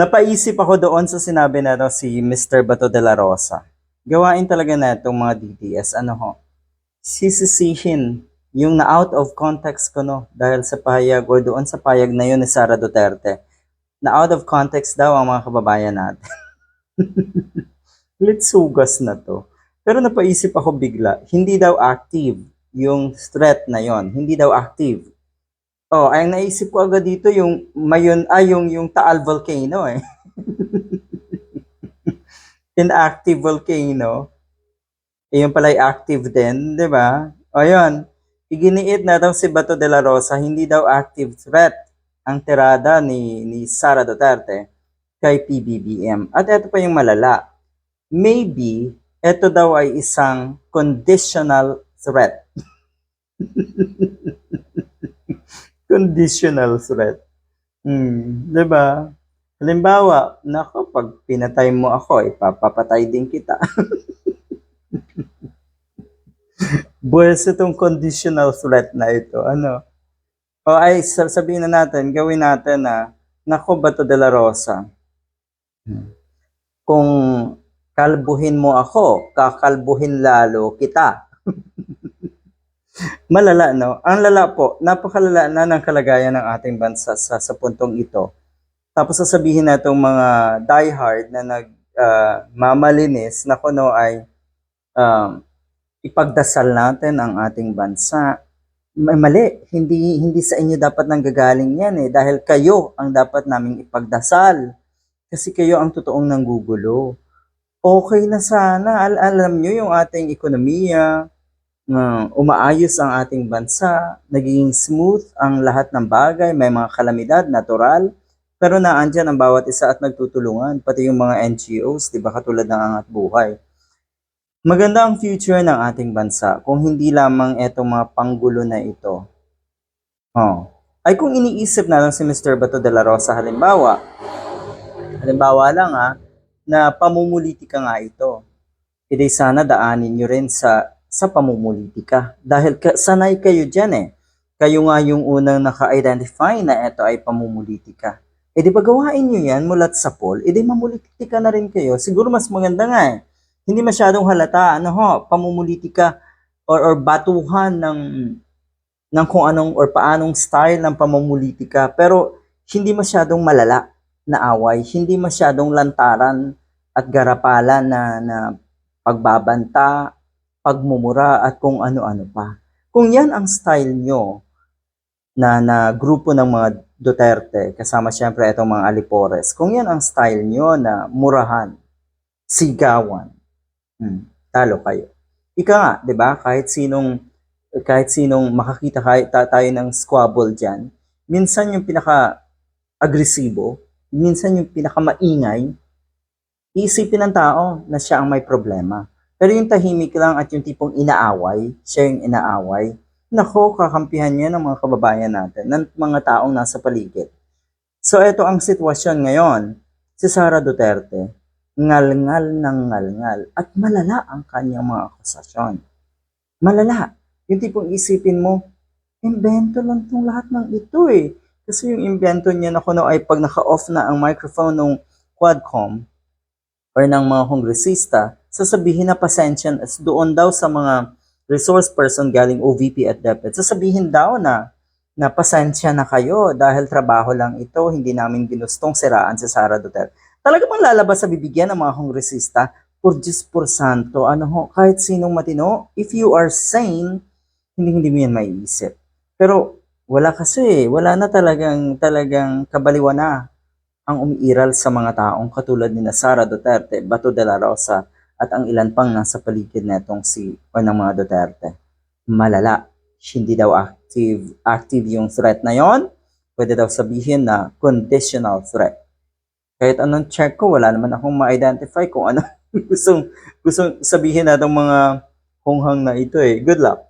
Napaisip ako doon sa sinabi na to si Mr. Bato de la Rosa. Gawain talaga na itong mga DDS. Ano ho? Sisisihin yung na out of context ko no dahil sa payag o doon sa payag na yun ni Sara Duterte. Na out of context daw ang mga kababayan natin. Let's sugas na to. Pero napaisip ako bigla, hindi daw active yung threat na yon, hindi daw active. Oh, ay naisip ko agad dito yung mayon ay yung yung Taal volcano eh. Inactive volcano. Eh, yung pala ay active din, 'di ba? O yun, iginiit na daw si Bato de la Rosa, hindi daw active threat ang tirada ni ni Sara Duterte kay PBBM. At ito pa yung malala. Maybe ito daw ay isang conditional threat. conditional threat. Hmm, 'di ba? Halimbawa, nako, pag pinatay mo ako, ipapapatay din kita. Buwes itong conditional threat na ito. Ano? O ay, sa- sabihin na natin, gawin natin na, nako, Bato de la Rosa, kung kalbuhin mo ako, kakalbuhin lalo kita. Malala, no? Ang lala po, napakalala na ng kalagayan ng ating bansa sa, sa puntong ito. Tapos sasabihin na itong mga diehard na nag ah, mamalinis na kuno ay um, ipagdasal natin ang ating bansa. May mali, hindi hindi sa inyo dapat nanggagaling yan eh dahil kayo ang dapat naming ipagdasal. Kasi kayo ang totoong nanggugulo. Okay na sana, al alam nyo yung ating ekonomiya, na umaayos ang ating bansa, naging smooth ang lahat ng bagay, may mga kalamidad, natural, pero naandyan ang bawat isa at nagtutulungan, pati yung mga NGOs, di ba, katulad ng Angat Buhay. Maganda ang future ng ating bansa kung hindi lamang etong mga panggulo na ito. Oh. Ay kung iniisip na lang si Mr. Bato de la Rosa halimbawa, halimbawa lang ha, na pamumulitika nga ito. Hindi sana daanin nyo rin sa sa pamumulitika. Dahil ka, sanay kayo dyan eh. Kayo nga yung unang naka-identify na ito ay pamumulitika. E di ba gawain nyo yan mulat sa poll, e di mamulitika na rin kayo. Siguro mas maganda nga eh. Hindi masyadong halata, ano ho, pamumulitika or, or batuhan ng ng kung anong or paanong style ng pamumulitika. Pero hindi masyadong malala na away, hindi masyadong lantaran at garapalan na, na pagbabanta, pagmumura at kung ano-ano pa. Kung yan ang style nyo na, na grupo ng mga Duterte, kasama siyempre itong mga Alipores, kung yan ang style nyo na murahan, sigawan, hmm, talo kayo. Ika nga, di ba? Kahit sinong, kahit sinong makakita kahit ta- tayo ng squabble dyan, minsan yung pinaka-agresibo, minsan yung pinaka-maingay, iisipin ng tao na siya ang may problema. Pero yung tahimik lang at yung tipong inaaway, siya inaaway, nako, kakampihan niya ng mga kababayan natin, ng mga taong nasa paligid. So, ito ang sitwasyon ngayon. Si Sara Duterte, ngal-ngal ng ngal-ngal at malala ang kanyang mga akusasyon. Malala. Yung tipong isipin mo, invento lang tong lahat ng ito eh. Kasi yung invento niya na kuno ay pag naka-off na ang microphone ng Quadcom or ng mga kongresista, sasabihin na pasensya doon daw sa mga resource person galing OVP at DepEd. Sasabihin daw na na pasensya na kayo dahil trabaho lang ito, hindi namin ginustong siraan si Sara Duterte. Talaga bang lalabas sa bibigyan ng mga kongresista por Diyos por santo, ano ho, kahit sinong matino, if you are sane, hindi hindi mo yan maiisip. Pero wala kasi, wala na talagang talagang kabaliwan na ang umiiral sa mga taong katulad ni Sara Duterte, Bato de la Rosa, at ang ilan pang nasa paligid netong si o ng mga Duterte. Malala, hindi daw active active yung threat na yon. Pwede daw sabihin na conditional threat. Kahit anong check ko, wala naman akong ma-identify kung ano gustong, gustong sabihin na mga hunghang na ito eh. Good luck.